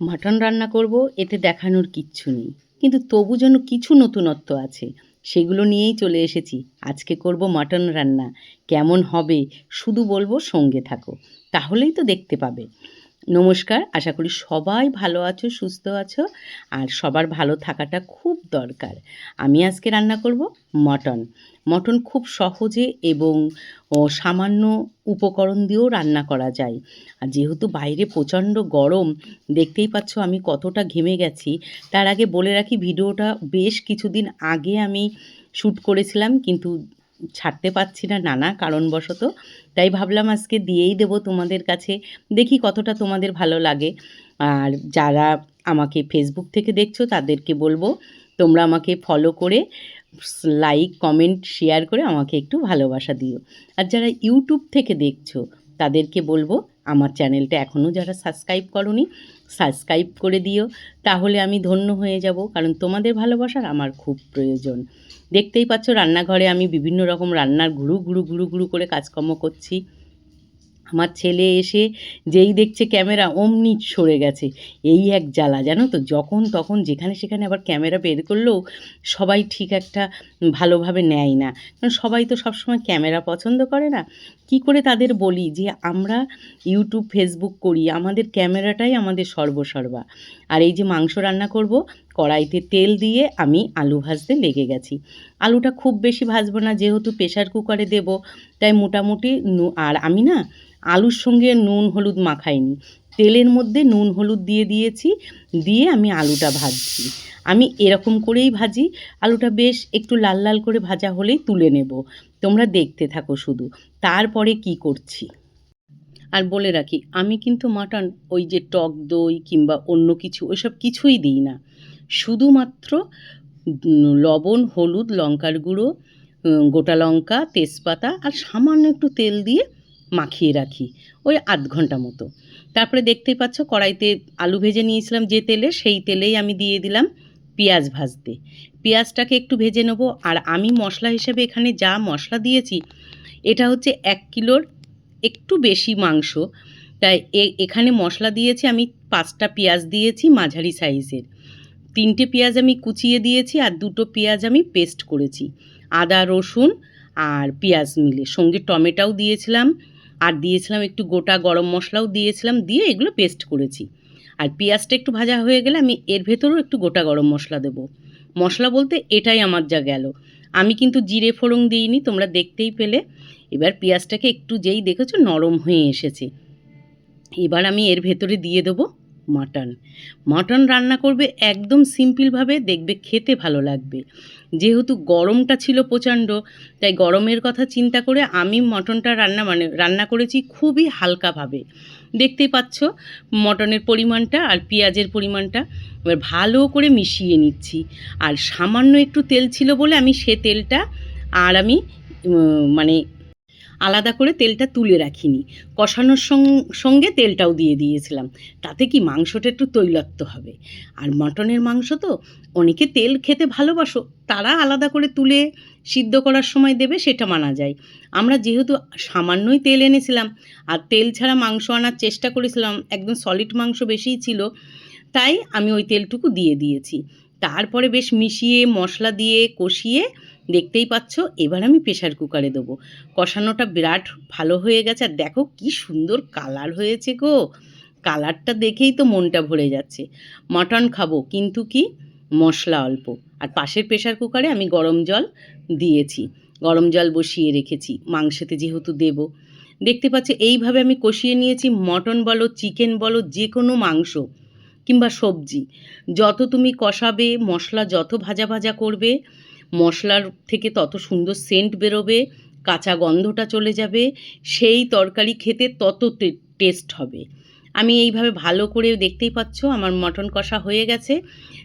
Mutton রান্না করব, এতে দেখানোর কিচ্ছু নেই। কিন্তু তবু যেন কিছু নতুনত্ব আছে, সেগুলো নিয়েই চলে এসেছি। আজকে করব মাটন রান্না। কেমন হবে, শুধু বলব সঙ্গে থাকো। তাহলেই তো দেখতে পাবে। নমস্কার, আশা করি সবাই ভালো আছো, সুস্থ আছো, আর সবার ভালো থাকাটা খুব দরকার। আমি আজকে রান্না করব মটন। মটন খুব সহজে এবং সামান্য উপকরণ দিয়েও রান্না করা যায়। আর যেহেতু বাইরে প্রচণ্ড গরম, দেখতেই পাচ্ছ আমি কতটা ঘেমে গেছি। তার আগে বলে রাখি, ভিডিওটা বেশ কিছুদিন আগে আমি শ্যুট করেছিলাম, কিন্তু ছাড়তে পারছি না নানা কারণবশত। তাই ভাবলাম আজকে দিয়েই দেব তোমাদের কাছে। দেখি কতটা তোমাদের ভালো লাগে। আর যারা আমাকে ফেসবুক থেকে দেখছ, তাদেরকে বলব, তোমরা আমাকে ফলো করে লাইক কমেন্ট শেয়ার করে আমাকে একটু ভালোবাসা দিও। আর যারা ইউটিউব থেকে দেখছ, তাদেরকে বলব আমার চ্যানেলটা এখনও যারা সাবস্ক্রাইব করনি, সাবস্ক্রাইব করে দিও। তাহলে আমি ধন্য হয়ে যাব, কারণ তোমাদের ভালোবাসার আমার খুব প্রয়োজন। দেখতেই পাচ্ছ, রান্নাঘরে আমি বিভিন্ন রকম রান্নার ঘুরু ঘুরু ঘুরু ঘুরু করে কাজকর্ম করছি। আমার ছেলে এসে যেই দেখছে ক্যামেরা অমনি সরে গেছে। এই এক জ্বালা, জানো তো? যখন তখন যেখানে সেখানে আবার ক্যামেরা বের করলেও সবাই ঠিক একটা ভালোভাবে নেয় না। কারণ সবাই তো সবসময় ক্যামেরা পছন্দ করে না। কি করে তাদের বলি যে, আমরা ইউটিউব ফেসবুক করি, আমাদের ক্যামেরাটাই আমাদের সর্বসর্বা। আর এই যে মাংস রান্না করব কড়াইতে তেল দিয়ে আমি আলু ভাজতে লেগে গেছি। আলুটা খুব বেশি ভাজবো না, যেহেতু প্রেশার কুকারে দেব, তাই মোটামুটি আর আমি না আলুর সঙ্গে নুন হলুদ মাখাইনি। তেলের মধ্যে নুন হলুদ দিয়ে দিয়েছি, দিয়ে আমি আলুটা ভাজছি। আমি এরকম করেই ভাজি। আলুটা বেশ একটু লাল লাল করে ভাজা হলেই তুলে নেব। তোমরা দেখতে থাকো শুধু। তারপরে কি করছি? আর বলে রাখি, আমি কিন্তু মাটন ওই যে টক দই কিংবা অন্য কিছু, ওইসব কিছুই দিই না। শুধুমাত্র লবণ, হলুদ, লঙ্কার গুঁড়ো গোটা লঙ্কা, তেজপাতা আর সামান্য একটু তেল দিয়ে মাখিয়ে রাখি ওই আধ ঘণ্টা মতো। তারপরে দেখতেই পাচ্ছ কড়াইতে আলু ভেজে নিয়েছিলাম যে তেলে, সেই তেলেই আমি দিয়ে দিলাম পেঁয়াজ ভাজতে। পেঁয়াজটাকে একটু ভেজে নেব আর আমি মশলা হিসেবে এখানে যা মশলা দিয়েছি, এটা হচ্ছে এক কিলোর একটু বেশি মাংস। তাই এখানে মশলা দিয়েছি, আমি পাঁচটা পেঁয়াজ দিয়েছি মাঝারি সাইজের। তিনটে পেঁয়াজ আমি কুচিয়ে দিয়েছি আর দুটো পেঁয়াজ আমি পেস্ট করেছি। আদা, রসুন আর পেঁয়াজ মিলে। সঙ্গে টমেটোও দিয়েছিলাম আর দিয়েছিলাম একটু গোটা গরম মশলাও দিয়েছিলাম, দিয়ে এগুলো পেস্ট করেছি। আর পেঁয়াজটা একটু ভাজা হয়ে গেলে আমি এর ভেতরেও একটু গোটা গরম মশলা দেবো। মশলা বলতে এটাই আমার যা গেল। আমি কিন্তু জিরে ফোড়ন দিইনি, তোমরা দেখতেই পেলে। এবার পেঁয়াজটাকে একটু যেই দেখেছ নরম হয়ে এসেছে। এবার আমি এর ভেতরে দিয়ে দেবো মাটন। মাটন রান্না করবে একদম সিম্পলভাবে দেখবে খেতে ভালো লাগবে। যেহেতু গরমটা ছিল প্রচণ্ড, তাই গরমের কথা চিন্তা করে আমি মটনটা রান্না মানে রান্না করেছি খুবই হালকাভাবে দেখতেই পাচ্ছ মটনের পরিমাণটা আর পেঁয়াজের পরিমাণটা, এবার ভালো করে মিশিয়ে নিচ্ছি। আর সামান্য একটু তেল ছিল বলে আমি সে তেলটা আর আমি মানে আলাদা করে তেলটা তুলে রাখিনি। কষানোর সঙ্গে তেলটাও দিয়ে দিয়েছিলাম। তাতে কি মাংসটা একটু তৈলাক্ত হবে? আর মটনের মাংস তো অনেকে তেল খেতে ভালোবাসো, তারা আলাদা করে তুলে সিদ্ধ করার সময় দেবে সেটা মানা যায়। আমরা যেহেতু সামান্যই তেল এনেছিলাম, আর তেল ছাড়া মাংস আনার চেষ্টা করেছিলাম, একদম সলিড মাংস বেশিই ছিল, তাই আমি ওই তেলটুকু দিয়ে দিয়েছি। তারপরে বেশ মিশিয়ে, মশলা দিয়ে কষিয়ে দেখতেই পাচ্ছ, এবার আমি প্রেশার কুকারে দেবো। কষানোটা বিরাট ভালো হয়ে গেছে, আর দেখো কি সুন্দর কালার হয়েছে গো। কালারটা দেখেই তো মনটা ভরে যাচ্ছে। মটন খাব, কিন্তু কি? মশলা অল্প। আর পাশের প্রেশার কুকারে আমি গরম জল দিয়েছি। গরম জল বসিয়ে রেখেছি, মাংসতে যেহেতু দেব। দেখতে পাচ্ছ, এইভাবে আমি কষিয়ে নিয়েছি মটন বলো চিকেন বলো যে কোনো মাংস কিংবা সবজি। যত তুমি কষাবে, মশলা যত ভাজা ভাজা করবে মশলার থেকে তত সুন্দর সেন্ট বেরোবে, কাঁচা গন্ধটা চলে যাবে, সেই তরকারি খেতে তত টেস্ট হবে। আমি এইভাবে ভালো করে দেখতেই পাচ্ছ আমার মটন কষা হয়ে গেছে।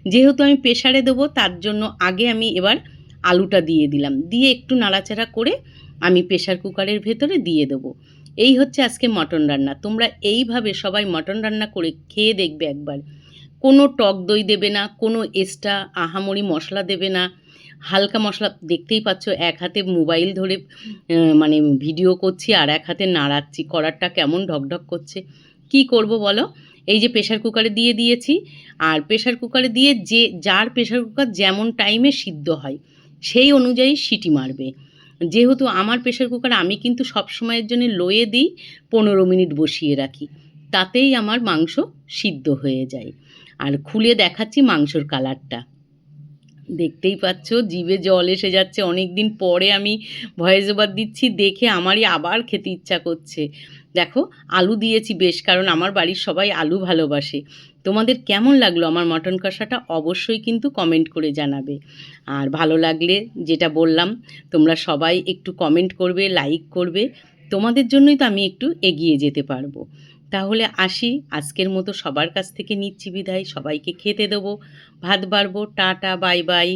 যেহেতু আমি প্রেশারে দেবো, তার জন্য আগে আমি এবার আলুটা দিয়ে দিলাম। দিয়ে একটু নাড়াচাড়া করে আমি প্রেশার কুকারের ভেতরে দিয়ে দেবো। এই হচ্ছে আজকে মটন রান্না। তোমরা এইভাবে সবাই মটন রান্না করে খেয়ে দেখবে একবার। কোনো টক দই দেবে না, কোনো এক্সট্রা আহামরি মশলা দেবে না। হালকা মশলা, দেখতেই পাচ্ছ, এক হাতে মোবাইল ধরে মানে ভিডিও করছি আর এক হাতে নাড়াচ্ছি, কড়ারটা কেমন ঢকঢক করছে। কি করব বলো? এই যে প্রেশার কুকারে দিয়ে দিয়েছি, আর প্রেশার কুকারে দিয়ে যে, যার প্রেশার কুকার যেমন টাইমে সিদ্ধ হয়, সেই অনুযায়ী সিটি মারবে। যেহেতু আমার প্রেশার কুকার আমি কিন্তু সব সময়ের জন্য লোয়ে দিই, পনেরো মিনিট বসিয়ে রাখি, তাতেই আমার মাংস সিদ্ধ হয়ে যায়। আর খুলে দেখাচ্ছি মাংসর কালারটা দেখতেই পাচ্ছ, জিভে জল এসে যাচ্ছে। অনেক দিন পরে আমি ভয়েস ওভার দিচ্ছি, দেখে আমারই আবার খেতে ইচ্ছা করছে। দেখো, আলু দিয়েছি বেশ, কারণ আমার বাড়ির সবাই আলু ভালোবাসে। তোমাদের কেমন লাগল আমার মটন কষাটা? অবশ্যই কিন্তু কমেন্ট করে জানাবে। আর ভালো লাগলে, যেটা বললাম, তোমরা সবাই একটু কমেন্ট করবে, লাইক করবে। তোমাদের জন্যই তো আমি একটু এগিয়ে যেতে পারব। তাহলে আসি, আজকের মতো সবার কাছ থেকে নিচ্ছি বিদায়, সবাইকে খেতে দেবো, ভাত বাড়বো, টাটা, বাই বাই।